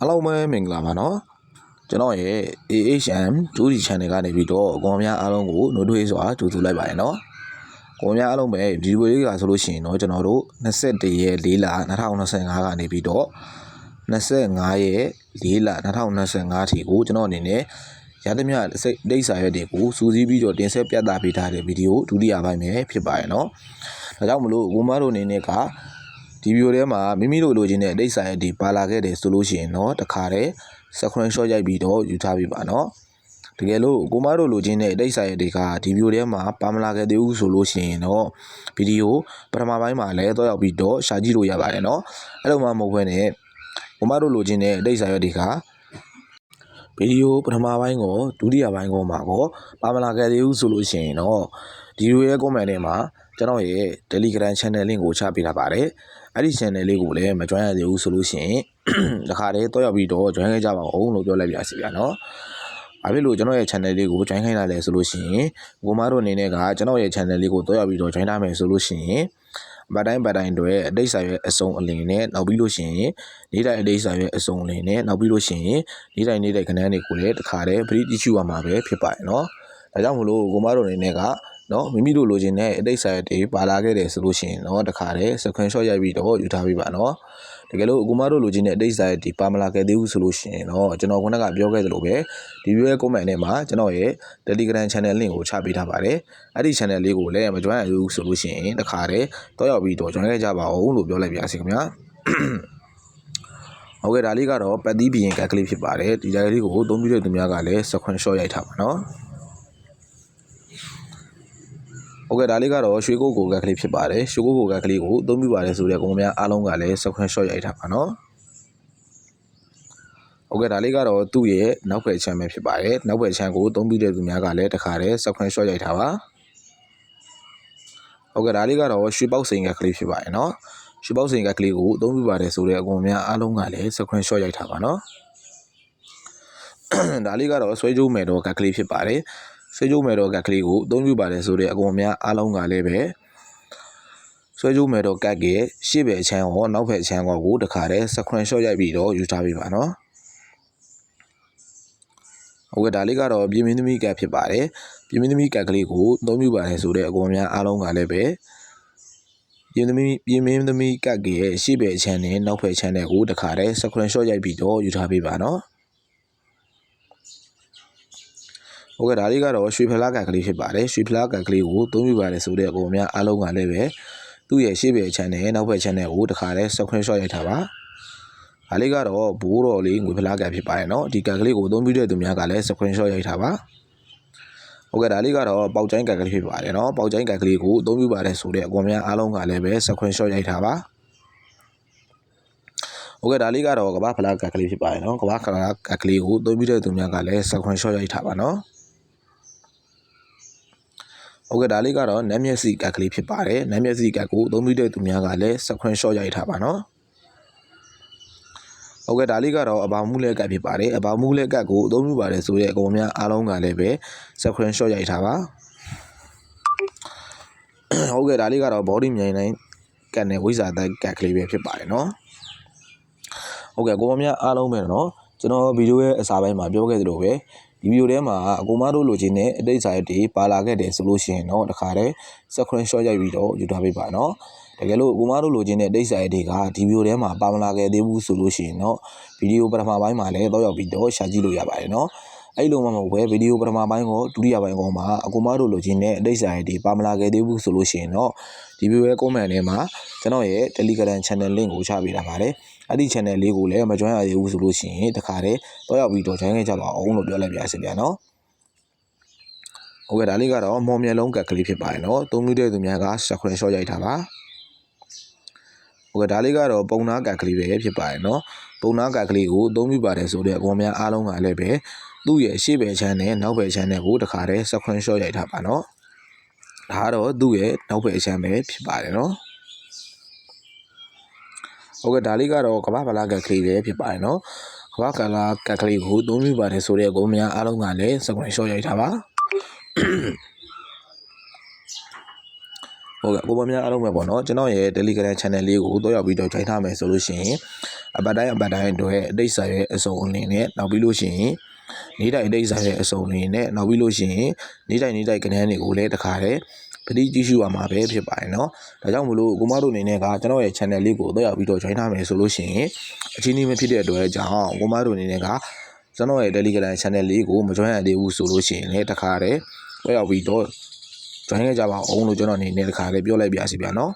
အားလုံးပဲမင်္ဂလာပါနော်ကျွန်တော်ရဲ့ AHM 2D channel ကနေပြီးတော့အကောင်များအားလုံးကိုနှုတ်ထွေးစွာကြိုဆိုလိုက်ပါတယ်နော်အကောင်များအားလုံးပဲဗီဒီယိုလေးကဆိုလို့ရှိရင်တော့ကျွန်တော်တို့21ရက်4လ2025ကနေပြီးတော့25ရက်4လ2025ထိကိုကျွန်တော်အနေနဲ့ရသမျှစိတ်ဒိတ်စာရွက်တွေကိုစူးစီးပြီးတော့တင်ဆက်ပြသပေးထားတဲ့ဗီဒီယိုဒုတိယပိုင်းပဲဖြစ်ပါတယ်နော်ဒါကြောင့်မလို့ကိုမတို့အနေနဲ့က ဒီဗီဒီယိုထဲမှာမိမိတို့လိုချင်တဲ့အတိတ်ဆိုင်အဒီပါလာခဲ့တယ်ဆိုလို့ရှိရင်တော့တခါတည်း screen shot ရိုက်ပြီးတော့ယူထားပြီးပါเนาะတကယ်လို့ကိုမတို့လိုချင်တဲ့အတိတ်ဆိုင်အဒီကဒီဗီဒီယိုထဲမှာပါမလာခဲ့သေးဘူးဆိုလို့ရှိရင်တော့ဗီဒီယိုပထမပိုင်းမှာလည်းတော့ရောက်ပြီးတော့ရှာကြည့်လို့ရပါတယ်เนาะအဲ့လိုမှမဟုတ်ဘဲနဲ့ကိုမတို့လိုချင်တဲ့အတိတ်ဆိုင်အဒီကဗီဒီယိုပထမပိုင်းကိုဒုတိယပိုင်းကိုမှာကိုပါမလာခဲ့သေးဘူးဆိုလို့ရှိရင်တော့ဒီဗီဒီယိုရဲ့ comment ထဲမှာကျွန်တော်ရဲ့ Telegram channel link ကိုချပေးထားပါတယ် အဲ့ဒီ channel လေးကိုလည်းမ join ရသေးဘူးဆိုလို့ရှိရင်တခါတည်းတော့ရောက်ပြီးတော့ join ခဲ့ကြပါဦးလို့ပြောလိုက်ပြစီဗျာနော်။ဘာဖြစ်လို့ကျွန်တော်ရဲ့ channel လေးကို join ခိုင်းလာလဲဆိုလို့ရှိရင်ကိုမတို့အနေနဲ့ကကျွန်တော်ရဲ့ channel လေးကိုတော့ရောက်ပြီးတော့ join ထားမယ်ဆိုလို့ရှိရင်ဗတ်တိုင်းဗတ်တိုင်းတွေအတိတ်စာရွက်အစုံအလင်နဲ့နောက်ပြီးလို့ရှိရင်နေ့တိုင်းအတိတ်စာရွက်အစုံအလင်နဲ့နောက်ပြီးလို့ရှိရင်နေ့တိုင်းနေ့တိုင်းခဏန်းတွေကိုလည်းတခါတည်းပရိတိချူရမှာပဲဖြစ်ပါတယ်နော်။ဒါကြောင့်မလို့ကိုမတို့အနေနဲ့က နော်မိမိတို့လိုချင်တဲ့အတိတ်စာရွက်တွေပါလာခဲ့တယ်ဆိုလို့ရှိရင်တော့တခါတည်း screenshot ရိုက်ပြီးတော့ယူထားပေးပါနော်တကယ်လို့အကူမတို့လိုချင်တဲ့အတိတ်စာရွက်တွေပါမလာခဲ့သေးဘူးဆိုလို့ရှိရင်တော့ကျွန်တော်ခုနကပြောခဲ့သလိုပဲဒီဗီဒီယိုရဲ့ comment ထဲမှာကျွန်တော်ရဲ့ Telegram channel link ကိုချပေးထားပါတယ်အဲ့ဒီ channel လေးကိုလည်းမ join ရဘူးဆိုလို့ရှိရင်တခါတည်းတော့ရောက်ပြီးတော့ join ခဲ့ကြပါဦးလို့ပြောလိုက်ပါရစေခင်ဗျာဟုတ်ကဲ့ဒါလေးကတော့ပတ်သီးဘီရင်ကတ်ကလေးဖြစ်ပါတယ်ဒီကြိုင်လေးကိုအသုံးပြုတဲ့သူများကလည်း screenshot ရိုက်ထားပါနော် ဟုတ်ကဲ့ဒါလေးကတော့ရွှေကုတ်ကိုကတ်ကလေးဖြစ်ပါတယ်ရွှေကုတ်ကိုကတ်ကလေးကိုအသုံးပြုပါတယ်ဆိုတဲ့ကောင်များအားလုံးကလည်း screenshot ရိုက်ထားပါနော်ဟုတ်ကဲ့ဒါလေးကတော့သူ့ရဲ့နောက်ဘက်ချမ်းပဲဖြစ်ပါတယ်နောက်ဘက်ချမ်းကိုအသုံးပြုတဲ့သူများကလည်းတခါတည်း screenshot ရိုက်ထားပါဟုတ်ကဲ့ဒါလေးကတော့ရွှေပေါက်စိန်ကတ်ကလေးဖြစ်ပါတယ်နော်ရွှေပေါက်စိန်ကတ်ကလေးကိုအသုံးပြုပါတယ်ဆိုတဲ့အကောင်များအားလုံးကလည်း screenshot ရိုက်ထားပါနော်ဒါလေးကတော့ဆွဲကြိုးမယ်တော့ကတ်ကလေးဖြစ်ပါတယ် ဆွဲကြိုးမယ်တော့ကတ်ကလေးကိုအသုံးပြုပါတယ်ဆိုတဲ့အကောင်များအားလုံးကလည်းပဲဆွဲကြိုးမယ်တော့ကတ်ရဲ့ရှေ့ဘက်အချမ်းရောနောက်ဘက်အချမ်းရောကိုတခါတည်း screenshot ရိုက်ပြီးတော့ယူထားပေးပါနော်ဟုတ်ကဲ့ဒါလေးကတော့ပြင်မင်းသမီးကတ်ဖြစ်ပါတယ်ပြင်မင်းသမီးကတ်ကလေးကိုအသုံးပြုပါတယ်ဆိုတဲ့အကောင်များအားလုံးကလည်းပဲပြင်သမီးပြင်မင်းသမီးကတ်ရဲ့ရှေ့ဘက်အချမ်းနဲ့နောက်ဘက်အချမ်းတွေကိုတခါတည်း screenshot ရိုက်ပြီးတော့ယူထားပေးပါနော် ဟုတ်ကဲ့ဒါလေးကတော့ရွှေဖလားကတ်ကလေးဖြစ်ပါတယ်ရွှေဖလားကတ်ကလေးကိုအသုံးပြုပါတယ်ဆိုတဲ့အကောင်များအားလုံးကလည်းပဲသူ့ရဲ့ရှေ့ဘက်အချမ်းနဲ့နောက်ဘက်အချမ်းတွေကိုတခါတည်း screenshot ရိုက်ထားပါဒါလေးကတော့ဘိုးတော်လေးငွေဖလားကတ်ဖြစ်ပါတယ်เนาะဒီကတ်ကလေးကိုအသုံးပြုတဲ့သူများကလည်း screenshot ရိုက်ထားပါဟုတ်ကဲ့ဒါလေးကတော့ပေါက်ချိုင်းကတ်ကလေးဖြစ်ပါတယ်เนาะပေါက်ချိုင်းကတ်ကလေးကိုအသုံးပြုပါတယ်ဆိုတဲ့အကောင်များအားလုံးကလည်းပဲ screenshot ရိုက်ထားပါဟုတ်ကဲ့ဒါလေးကတော့ကမ္ဘာဖလားကတ်ကလေးဖြစ်ပါတယ်เนาะကမ္ဘာဖလားကတ်ကလေးကိုအသုံးပြုတဲ့သူများကလည်း screenshot ရိုက်ထားပါเนาะ ဟုတ်ကဲ့ဒါလေးကတော့နမ်းမျက်စိကတ်ကလေးဖြစ်ပါတယ်နမ်းမျက်စိကတ်ကိုသုံးမိတဲ့သူများကလည်း screenshot ရိုက်ထားပါနော်ဟုတ်ကဲ့ဒါလေးကတော့အပါမှုလက်ကတ်ဖြစ်ပါတယ်အပါမှုလက်ကတ်ကိုအသုံးပြုပါတယ်ဆိုတဲ့အကောင်များအားလုံးကလည်းပဲ screenshot ရိုက်ထားပါဟုတ်ကဲ့ဒါလေးကတော့ body မြိုင်တိုင်းကတ်နဲ့ဝိဇာတက်ကတ်ကလေးပဲဖြစ်ပါတယ်နော်ဟုတ်ကဲ့ကိုမများအားလုံးပဲနော်ကျွန်တော်ဗီဒီယိုရဲ့အစာပိုင်းမှာပြောခဲ့သလိုပဲ ဒီဗီဒီယိုထဲမှာအကူမတို့လိုချင်တဲ့အတိတ်စာရတွေပါလာခဲ့တယ်ဆိုလို့ရှိရင်တော့တခါတည်း screenshot ရိုက်ပြီးတော့ယူထားပေးပါနော်တကယ်လို့အကူမတို့လိုချင်တဲ့အတိတ်စာရတွေကဒီဗီဒီယိုထဲမှာပါမလာခဲ့သေးဘူးဆိုလို့ရှိရင်တော့ဗီဒီယိုပထမပိုင်းမှာလည်းတော့ရောက်ပြီးတော့ share ကြည့်လို့ရပါတယ်နော်အဲ့လိုမှမဟုတ်ပဲဗီဒီယိုပထမပိုင်းကိုဒုတိယပိုင်းကောမှာအကူမတို့လိုချင်တဲ့အတိတ်စာရတွေပါမလာခဲ့သေးဘူးဆိုလို့ရှိရင်တော့ဒီဗီဒီယိုရဲ့ comment ထဲမှာကျွန်တော်ရဲ့ Telegram channel link ကိုချပေးထားပါတယ်။ အဲ့ဒီ channel လေးကိုလည်းမ join ရသေးဘူးဆိုလို့ရှိရင်တခါတည်းတော့ရောက်ပြီးတော့ join ခဲ့ကြပါအောင်လို့ပြောလိုက်ပြရစီဗျာနော်ဟုတ်ကဲ့ဒါလေးကတော့မော်မျက်လုံးကတ်ကလေးဖြစ်ပါတယ်နော်သုံးမိတဲ့သူများက screenshot ရိုက်ထားပါဟုတ်ကဲ့ဒါလေးကတော့ပုံနာကတ်ကလေးပဲဖြစ်ပါတယ်နော်ပုံနာကတ်ကလေးကိုအသုံးပြုပါတယ်ဆိုတဲ့အကောင်များအားလုံးကလည်းပဲသူ့ရဲ့ရှေ့ဘက်ချမ်းနဲ့နောက်ဘက်ချမ်းနဲ့ကိုတခါတည်း screenshot ရိုက်ထားပါနော်ဒါကတော့သူ့ရဲ့နောက်ဘက်ချမ်းပဲဖြစ်ပါတယ်နော် ဟုတ်ကဲ့ဒါလေးကတော့ကမ္ဘာဗလာကတ်ကလေးပဲဖြစ်ပါတယ်နော်ကမ္ဘာကလာကတ်ကလေးကိုအသုံးပြုပါတယ်ဆိုတဲ့အကောင်များအားလုံးကလည်း screenshot ရိုက်ထားပါဟုတ်ကဲ့ကိုပေါ်များအားလုံးပဲပေါ့နော်ကျွန်တော်ရဲ့ Telegram channel လေးကိုတော့ရောက်ပြီးတော့ join ထားမယ်ဆိုလို့ရှိရင်အပတ်တိုင်းအပတ်တိုင်းအတွက်အတိတ်ဆိုင်ရဲ့အစုံအနေနဲ့နောက်ပြီးလို့ရှိရင်နေ့တိုင်းအတိတ်ဆိုင်ရဲ့အစုံအနေနဲ့နောက်ပြီးလို့ရှိရင်နေ့တိုင်းနေ့တိုင်းကဏ္ဍတွေကိုလည်းတခါတည်း ဖတိကြည့်ရှုရမှာပဲဖြစ်ပါတယ်နော်ဒါကြောင့်မလို့ကိုမတို့အနေနဲ့ကကျွန်တော်ရဲ့ channel လေးကိုတော့ရောက်ပြီးတော့ join ထားမယ်ဆိုလို့ရှိရင်အချင်းချင်းမဖြစ်တဲ့အတွက်ကြောင့်ကိုမတို့အနေနဲ့ကကျွန်တော်ရဲ့ Telegram channel လေးကိုမ join ရသေးဘူးဆိုလို့ရှိရင်လည်းတခါတည်းတော့ရောက်ပြီးတော့ join ရကြပါအောင်လို့ကျွန်တော်အနေနဲ့တခါတည်းပြောလိုက်ပါစီဗျာနော်